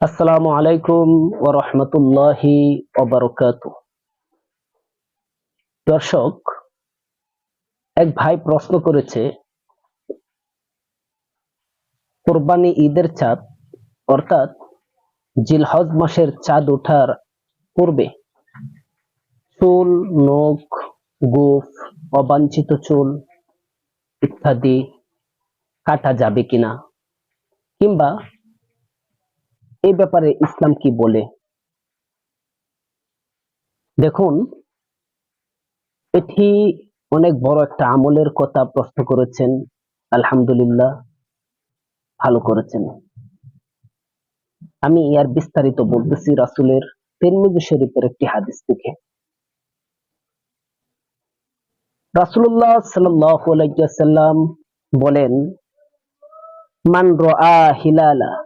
আসসালামু আলাইকুম ওয়া রাহমাতুল্লাহি দর্শক, এক ভাই প্রশ্ন করেছে, কোরবানি ঈদের চাঁদ, অর্থাৎ জিলহজ মাসের চাঁদ ওঠার পূর্বে চুল, নখ, গোফ, অবাঞ্ছিত চুল ইত্যাদি কাটা যাবে কিনা? কিংবা এই ব্যাপারে ইসলাম কি বলে? দেখুন, এটি অনেক বড় একটা আমলের কথা প্রশ্ন করেছেন, আলহামদুলিল্লাহ ভালো করেছেন। আমি ইয়ার বিস্তারিত বলতেছি রাসুলের তিরমিজি শরীফের একটি হাদিস থেকে। রাসুল্লাহ সাল্লাম বলেন, মান রা হিলালা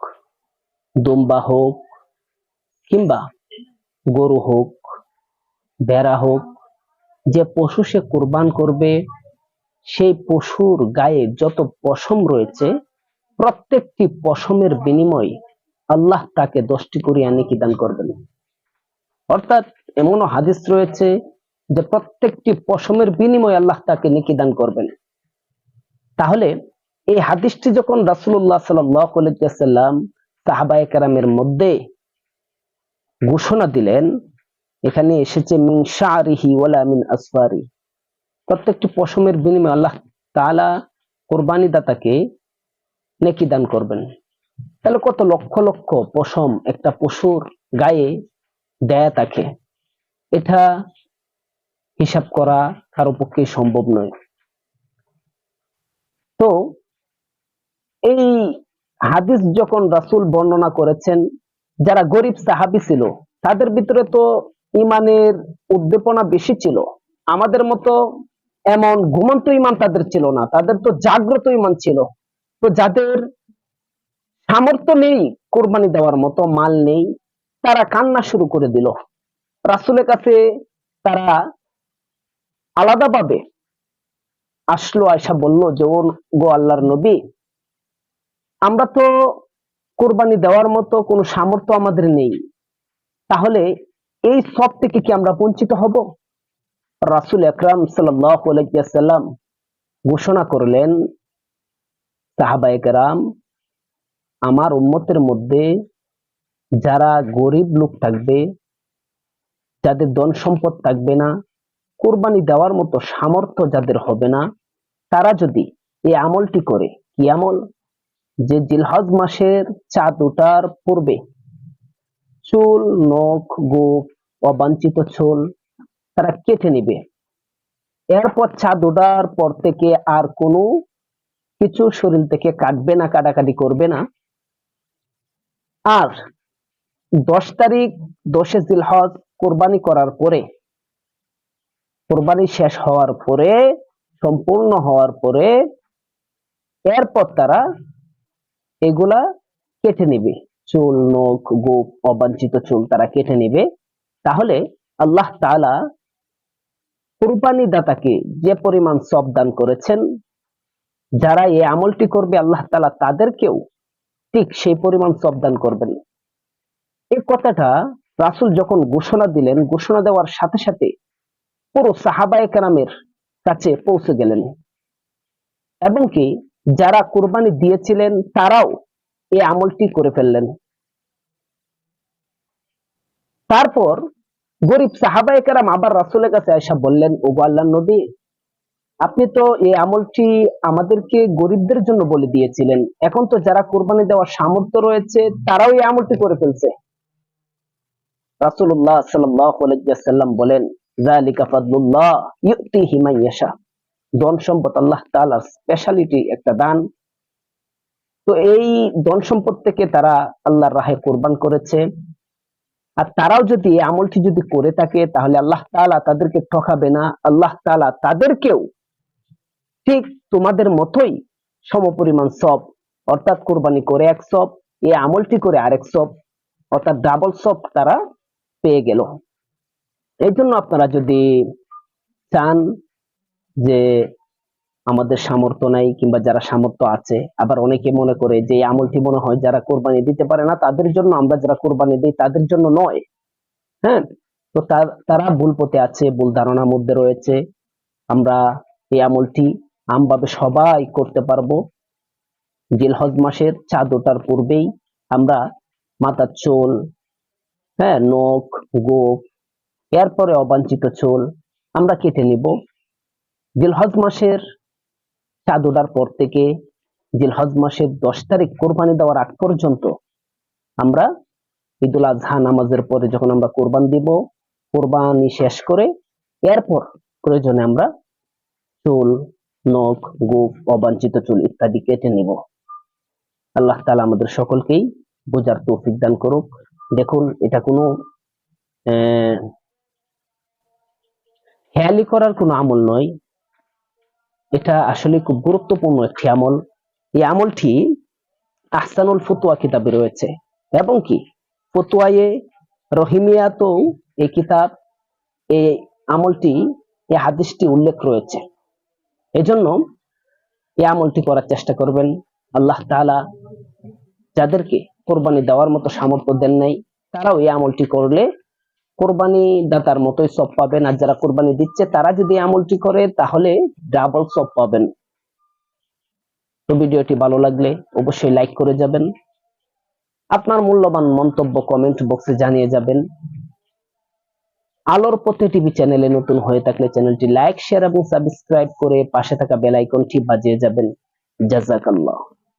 দুম্বা হোক কিংবা গরু হোক, ভেড়া হোক, যে পশু সে কোরবান করবে, সেই পশুর গায়ে যত পশম রয়েছে, প্রত্যেকটি পশমের বিনিময়ে আল্লাহ তাকে দশটি করিয়া নেকি দান করবেন। অর্থাৎ এমনও হাদিস রয়েছে যে প্রত্যেকটি পশমের বিনিময়ে আল্লাহ তাকে নেকি দান করবেন। তাহলে এই হাদিসটি যখন রাসুল্লাহ সাল্লাম সাহাবায়ে কেরামের মধ্যে ঘোষণা দিলেন, এখানে এসেছে, মিন শারিহি ওয়ালা মিন আসফারি। প্রত্যেকটি পশমের বিনিময়ে আল্লাহ তাআলা কোরবানি দাতাকে নেকি দান করবেন। তাহলে কত লক্ষ লক্ষ পশম একটা পশুর গায়ে দেয়া থাকে? এটা হিসাব করা কারও পক্ষে সম্ভব নয়। তো এই হাদিস যখন রাসূল বর্ণনা করেছেন, যারা গরিব সাহাবি ছিল, তাদের ভিতরে তো ইমানের উদ্দীপনা বেশি ছিল। আমাদের মতো এমন ঘুমন্ত ইমান তাদের ছিল না, তাদের তো জাগ্রত ইমান ছিল। তো যাদের সামর্থ্য নেই কোরবানি দেওয়ার মতো, মাল নেই, তারা কান্না শুরু করে দিল। রাসুলের কাছে তারা আলাদাভাবে আসলো, আয়সা বলল, যে ও গো আল্লাহর নবী আমরা তো কোরবানি দেওয়ার মতো কোনো সামর্থ্য আমাদের নেই। তাহলে এই সব থেকে কি আমরা বঞ্চিত হব? রাসুল আকরাম সাল্লাম ঘোষণা করলেন সাহাবায়করাম আমার উম্মতের মধ্যে যারা গরিব লোক থাকবে, যাদের ধন সম্পদ থাকবে না, কোরবানি দেওয়ার মতো সামর্থ্য যাদের হবে না, তারা যদি এই আমলটি করে, কি আমল? যে জিলহজ মাসের চাঁদ ওঠার পূর্বে চুল, নখ গোপ অবাঞ্ছিত চুল তারা কেটে নিবে। এরপর চাঁদ ওঠার পর থেকে আর কোনো কিছু শরীর থেকে কাটবে না, কাটাকাটি করবে না। আর দশ তারিখ, দশে জিলহজ কোরবানি করার পরে, কোরবানি শেষ হওয়ার পরে, সম্পূর্ণ হওয়ার পরে, এরপর তারা এগুলা কেটে নিবে। চুল, নখ, গোপ, অবাঞ্ছিত চুল তারা কেটে নিবে। তাহলে আল্লাহ তাআলা কুরবানি দাতাকে যে পরিমাণ সব দান করেছেন, যারা এই আমলটি করবে, আল্লাহ তাআলা তাদেরকেও ঠিক সেই পরিমাণ সব দান করবেন। এই কথাটা রাসূল যখন ঘোষণা দিলেন, ঘোষণা দেওয়ার সাথে সাথে পুরো সাহাবায়ে কেরামের কাছে পৌঁছে গেলেন। এবং কি যারা কোরবানি দিয়েছিলেন, তারাও এই আমলটি করে ফেললেন। তারপর গরিব সাহাবায়িকেরাম আবার রাসূলের কাছে আয়সা বললেন ও আল্লাহ নবী, আপনি তো এই আমলটি আমাদেরকে গরিবদের জন্য বলে দিয়েছিলেন। এখন তো যারা কোরবানি দেওয়ার সামর্থ্য রয়েছে, তারাও এই আমলটি করে ফেলছে। আলাইহি ওয়াসাল্লাম বলেন, যালিকা ফাদলুল্লাহ, ইউতিহি মান ইয়াশা। ধন সম্পদ আল্লাহ তাআলার স্পেশালিটি একটা দান। তো এই ধন সম্পদ থেকে তারা আল্লাহর রাহে কোরবান করেছে। আর তারাও যদি এই আমলটি যদি করে থাকে, তাহলে আল্লাহ তাআলা তাদেরকে ঠকাবে না। আল্লাহ তাআলা তাদেরকেও ঠিক তোমাদের মতোই সমপরিমাণ সব, অর্থাৎ কোরবানি করে এক সব, এই আমলটি করে আরেক সব, অর্থাৎ ডাবল সব তারা পেয়ে গেল। এই জন্য আপনারা যদি চান যে আমাদের সামর্থ্য নাই কিংবা যারা সামর্থ্য আছে, আবার অনেকে মনে করে যে আমলটি মনে হয় যারা কোরবানি দিতে পারে না, তাদের জন্য আমরা যারা কোরবানি দিই তাদের জন্য নয়। হ্যাঁ? তো তার- ভুল পথে আছে, ভুল ধারণার মধ্যে রয়েছে। আমরা এই আমলটি আমভাবে সবাই করতে পারব। জিলহজ মাসের চাঁদ ওঠার পূর্বেই আমরা মাথার চোল হ্যাঁ নখ গোপ এরপরে অবাঞ্ছিত চোল আমরা কেটে নিব। জিলহজ মাসের চাঁদ ওঠার পর থেকে জিলহজ মাসের দশ তারিখ কোরবানি দেওয়ার আগ পর্যন্ত আমরা ঈদুল আজহা নামাজের পরে যখন আমরা কোরবান দিব, কোরবানি শেষ করে এরপর প্রয়োজনে আমরা চুল, নখ গোপ অবাঞ্ছিত চুল ইত্যাদি কেটে নিব। আল্লাহ তাআলা আমাদের সকলকেই বোঝার তৌফিক দান করুক। দেখুন, এটা কোনো হেয়ালি করার কোনো আমল নয়। এটা আসলে খুব গুরুত্বপূর্ণ একটি আমল। এই আমলটি আহসানুল ফতুয়া কিতাবে রয়েছে। এবং কি? ফতুয়ায়ে রহিমিয়াতেও এই কিতাব, এই আমলটি, এই হাদিসটি উল্লেখ রয়েছে। এজন্য এই আমলটি করার চেষ্টা করবেন। আল্লাহ তাআলা যাদেরকে কোরবানি দেওয়ার মতো সামর্থ্য দেন নাই, তারাও এই আমলটি করলে কোরবানি দাতার মতোই সব পাবেন। আর যারা কোরবানি দিচ্ছে, তারা যদি আমলটি করে, তাহলে ডাবল সব পাবেন। তো ভিডিওটি ভালো লাগলে অবশ্যই লাইক করে যাবেন। আপনার মূল্যবান মন্তব্য কমেন্ট বক্সে জানিয়ে যাবেন। আলোর পথে টিভি চ্যানেলে নতুন হয়ে থাকলে চ্যানেলটি লাইক শেয়ার এবং সাবস্ক্রাইব করে পাশে থাকা বেল আইকনটি বাজিয়ে যাবেন। জাজাকাল্লাহ।